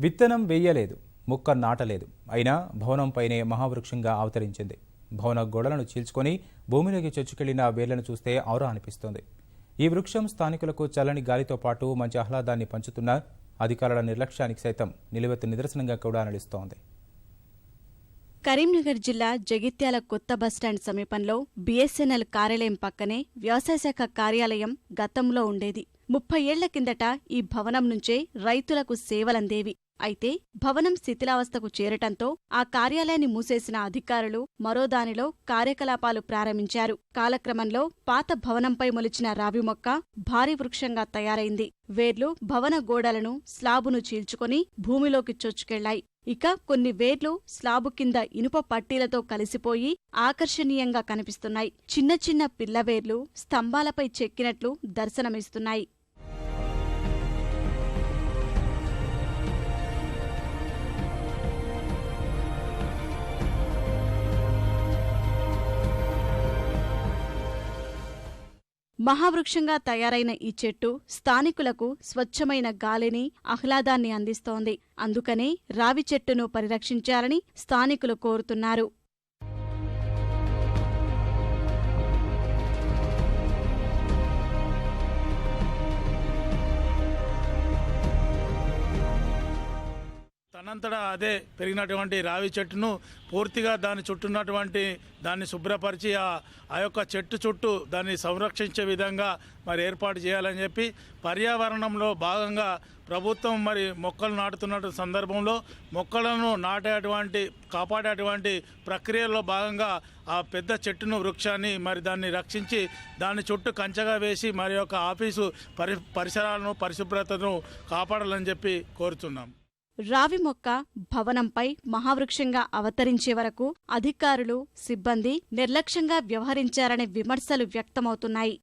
విత్తనం వేయలేదు ముక్క నాటలేదు. అయినా భవనంపైనే మహావృక్షంగా అవతరించింది. భవన గోడలను చీల్చుకొని భూమిలోకి చొచ్చుకెళ్ళిన వేర్లను చూస్తే ఔరా అనిపిస్తోంది. ఈ వృక్షం స్థానికులకు చల్లని గాలితో పాటు మంచి ఆహ్లాదాన్ని పంచుతున్న అధికారుల నిర్లక్ష్యానికి సైతం నిలువెత్తు నిదర్శనంగా కూడా నిలుస్తోంది. కరీంనగర్ జిల్లా జగిత్యాల కొత్త బస్టాండ్ సమీపంలో బీఎస్ఎన్ఎల్ కార్యాలయం పక్కనే వ్యవసాయ శాఖ కార్యాలయం గతంలో ఉండేది. ముప్పై ఏళ్ళ కిందట ఈ భవనం నుంచే రైతులకు సేవలందేవి. అయితే భవనం శిథిలావస్థకు చేరటంతో ఆ కార్యాలయాన్ని మూసేసిన అధికారులు మరో దానిలో కార్యకలాపాలు ప్రారంభించారు. కాలక్రమంలో పాత భవనంపై మొలిచిన రావి మొక్క భారీ వృక్షంగా తయారైంది. వేర్లు భవన గోడలను స్లాబును చీల్చుకొని భూమిలోకి చొచ్చుకెళ్ళాయి. ఇక కొన్ని వేర్లు స్లాబు కింద ఇనుప పట్టీలతో కలిసిపోయి ఆకర్షణీయంగా కనిపిస్తున్నాయి. చిన్న చిన్న పిల్లవేర్లు స్తంభాలపై చెక్కినట్లు దర్శనమిస్తున్నాయి. మహావృక్షంగా తయారైన ఈ చెట్టు స్థానికులకు స్వచ్ఛమైన గాలిని ఆహ్లాదాన్ని అందిస్తోంది. అందుకనే రావి చెట్టును పరిరక్షించాలని స్థానికులు కోరుతున్నారు. తనంతటా అదే పెరిగినటువంటి రావి చెట్టును పూర్తిగా దాని చుట్టున్నటువంటి దాన్ని శుభ్రపరిచి ఆ ఆ యొక్క చెట్టు చుట్టూ దాన్ని సంరక్షించే విధంగా మరి ఏర్పాటు చేయాలని చెప్పి పర్యావరణంలో భాగంగా ప్రభుత్వం మరి మొక్కలు నాటుతున్న సందర్భంలో మొక్కలను నాటేటువంటి కాపాడేటువంటి ప్రక్రియలో భాగంగా ఆ పెద్ద చెట్టును వృక్షాన్ని మరి దాన్ని రక్షించి దాని చుట్టూ కంచగా వేసి మరి యొక్క ఆఫీసు పరి పరిసరాలను పరిశుభ్రతను కాపాడాలని చెప్పి కోరుతున్నాం. రావి మొక్క భవనంపై మహావృక్షంగా అవతరించే వరకు అధికారులు సిబ్బంది నిర్లక్ష్యంగా వ్యవహరించారనే విమర్శలు వ్యక్తమవుతున్నాయి.